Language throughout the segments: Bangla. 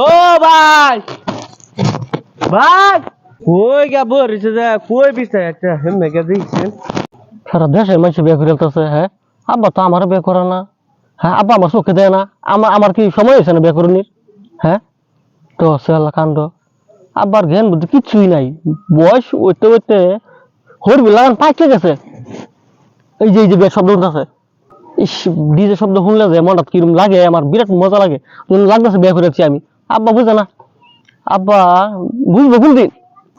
ও ভাই। ভাই কই গা বরিছে যে কই বিছে একটা হেমে গে দিছেন সারা দেশের মানুষ বিয়ে করে ফেলতেছে হ্যাঁ? আব্বা তো আমারও বিয়ে করে না। হ্যাঁ আব্বা আমার চোখে দেয় না। আমার আমার কি সময় হয়েছে না বিয়ে করুনির? হ্যাঁ? তো সেলা কাণ্ড। আব্বার জ্ঞান বুদ্ধি কিচ্ছুই নাই। বয়স ওইতে ওইতে হরবি লাগান পাইকে গেছে। এই যে এই যে শব্দ উঠতেছে ইস ডিজে শব্দ শুনলে যে মনটা কিরম লাগে আমার বিরাট মজা লাগে। লাগতেছে বিয়ে করেছি আমি। আব্বা বুঝে না। আব্বা বুঝব কোনদিন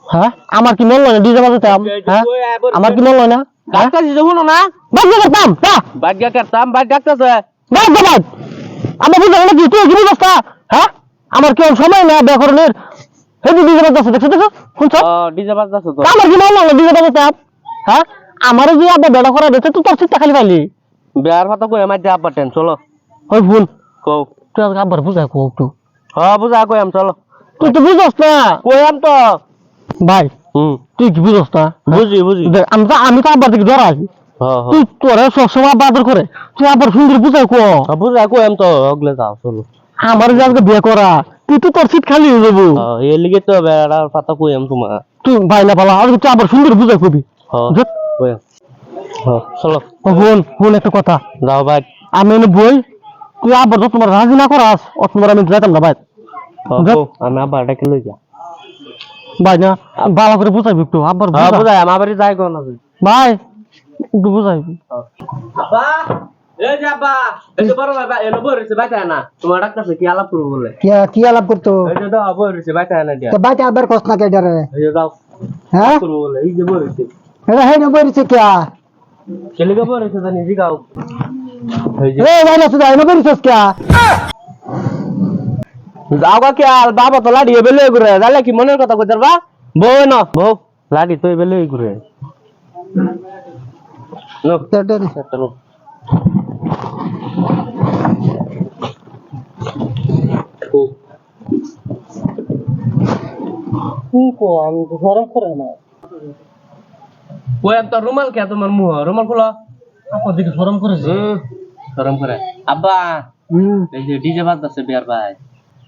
হ্যাঁ? আমার কি মন লয় না ডিজে বাজাতাম হ্যাঁ? আমার কি মন লয় না? হ্যাঁ? না। বাদ করতাম না বাগ্যা করতাম ডাক্তারছে দে বাদ আমার বুঝে না কি তুই কি বুঝতা হ্যাঁ? আমার কি সময় না ব্যাকরণের? হেবি ডিজে বাজাচ্ছে দেখছ দেখছ? শুনছো? ডিজে বাজতাছ তো। আমার কি মন লয় ডিজে বাজাতাম হ্যাঁ? আমারও যে আব্বা বেড়া করা দিতে তুই তোর চিন্তা খালি পাইলি? বিয়ার কথা কই আমার যা পাটেন চলো। ওই ভুল। কও। তুই আজকে আব্বার বুঝাই কো একটু। হ্যাঁ বুঝা কই আম চলো। তুই তো বুঝস না। কই আম তো। ভাই হুম। তুই কি বুঝস না? বুঝি বুঝি। দেখ, আমি তো আমি তো আব্বার দিকে হ্যাঁ হ্যাঁ তুই তোরা সবসময় আব্বা করে। তুই আব্বার সুন্দর বুঝাই কো বুঝা কই আম তো। অগলে যাও চলো। আমার যে আজকে বিয়ে করা তুই তো তোর সিট খালি হয়ে যাব। এর লিগে তো বেড়ার পাতা কই আম তোমার তুই ভাই না পালা আজকে তুই আবার সুন্দর বুঝাই কবি। হ্যাঁ যত কই আম হ্যাঁ চলো বোন বোন একটা কথা। যাও ভাই। আমি এনে বই তুই আবার যত তোমার রাজি না করাস অত তোমার আমি যাইতাম না ভাই। হ্যাঁ, যত- কও, আমি আব্বাটাকে লই যা। ভাই না ভালো করে বুঝাইবি একটু আবার হ্যাঁ বুঝা। বুঝাই আমার বাড়ি যাই কোন আছে ভাই একটু বুঝাইবি। আব্বা এই যে আব্বা এই যে বড় ভাই এলো বড় হইছে বাইতা না। তোমার ডাক্তার কি আলাপ করব বলে? কি কি আলাপ করতো? এই যে দাও বড় হইছে বাইতা না দিয়া। তো বাইতে আবার কষ্ট না কেডারে এই যে দাও হ্যাঁ? করব বলে? এই যে বড় হইছে এটা হেই নম্বর ইছে কিয়া ছেলে কে বড় হইছে জানি জিগাও এই যে এ ভাইলা সুদা এই নম্বর ইছে কিয়া যাও কা কি আর বাবা তো লাড়ি বেলে ঘুরে জালে কি মনের কথা কইতার বা বউ না বউ লাড়ি তো বেলে ঘুরে নো তেডরে চলো কি কো আমি তো গরম করে না ওই তো রুমাল কে তোমার মুহ রুমাল খোলো। আপনার দিকে গরম করেছে হুম গরম করে। আব্বা হুম। এই যে ডিজে বাজতেছে বিয়ার ভাই।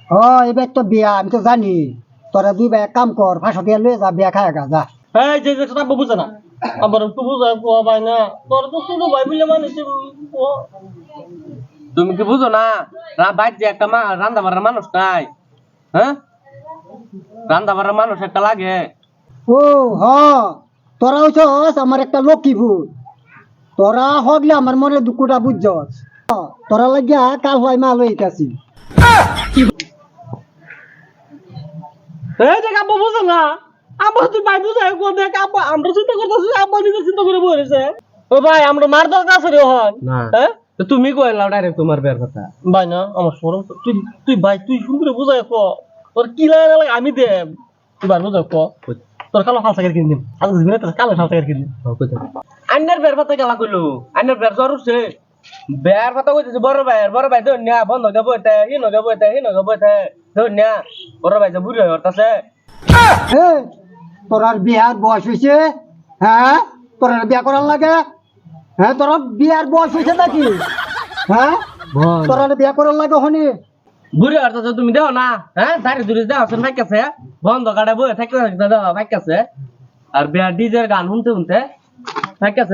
ও এবার তো বিয়া আমি তো জানি। তোরা দুই ভাই কাম কর ভাষা দিয়ে লয়ে যা বিয়া খায় গা যা। এই যে যে আব্বা বুঝে না। আবার একটু বুঝাই কো ভাই না। তোর তো শুধু ভাই বলে মানে তুমি কি বুঝো না? রা বাইর যে একটা মা রান্দা বাড়ার মানুষ নাই হ্যাঁ? রান্দা বাড়ার মানুষ একটা লাগে। ও হ। তোরা হইছস আমার একটা লক্ষ্মী ভূত। তোরা হগলে আমার মনে দুঃখটা বুঝছস। তোরা লাগিয়া কাল হয় মাল হইতাছি। এই দেখ আব্বা বুঝে না? আব্বা তুই ভাই বুঝাই কো দেখ আব্বা আমরা চিন্তা করতেছি আব্বা নিজে চিন্তা করে বলেছে ও ভাই আমরা মার দরকার আছে রে হন। না। হ্যাঁ? তো তুমি ডাইরেক্ট তোমার কথা? ভাই না আমার সরম তুই তুই ভাই তুই সুন্দর বুঝাই কো। তোর কি লাগে লাগে আমি দে তুই ভাই বুঝাই কো। তোর কালো ফালসা করে কিনে দিন আজকে দিনে তোর কালো ফালসা করে কিনে দিন আন্নার বিয়ার কথা গেলা কইলো। আন্নার বিয়ার জ্বর উঠছে। বিয়ার কথা কইতেছে বড় ভাই বড় ভাই ধন্যা বন্ধ দেবো এতে হিনো দেবো এতে হিনো দেবো এতে ধন্যা বড় ভাই যে বুড়ি হয়ে উঠতেছে এ তোরার বিয়ার বয়স হয়েছে হ্যাঁ? তোরার বিয়া করার লাগে? হ্যাঁ তোর বিয়ার বয়স হয়েছে নাকি? হ্যাঁ? তোরার বিয়া করার লাগে হনি? বুড়ি হয়ে তুমি দেও না হ্যাঁ? দূরে বন্ধ কাটে বই থাকতে থাকতে আর বিয়ার ডিজের গান শুনতে শুনতে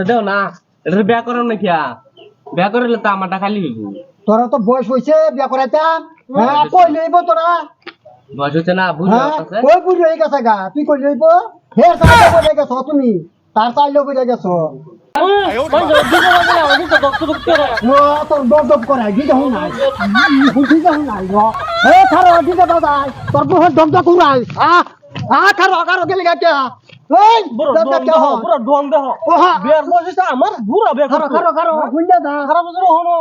দেও না। এটা বিয়া করেন নাকি বিয়া করলে তো আমারটা খালি হইব। তোরা তো বয়স হয়েছে বিয়া করাইতাম হ্যাঁ কই লইব তোরা। বয়স হচ্ছে না বুড়ি হ্যাঁ হয়ে কই বুড়ি হয়ে গেছে গা। তুই কই লইব ফের চাইলে বলে গেছো তুমি? তার চাইলে বলে গেছো। তোর দপ দপ করে দিতে হুন নাই। দিতে হুন নাই এ খারো দিতে বাজাই তোর বহুত দপ দপ উড়াই। আ আ খারো খারো গেলে গা কে। এই পুরো দপ দপ হয় পুরো ডন দেহ। ওহা। বিয়ার বয়স আমার বুড়া দা খারাপ হনো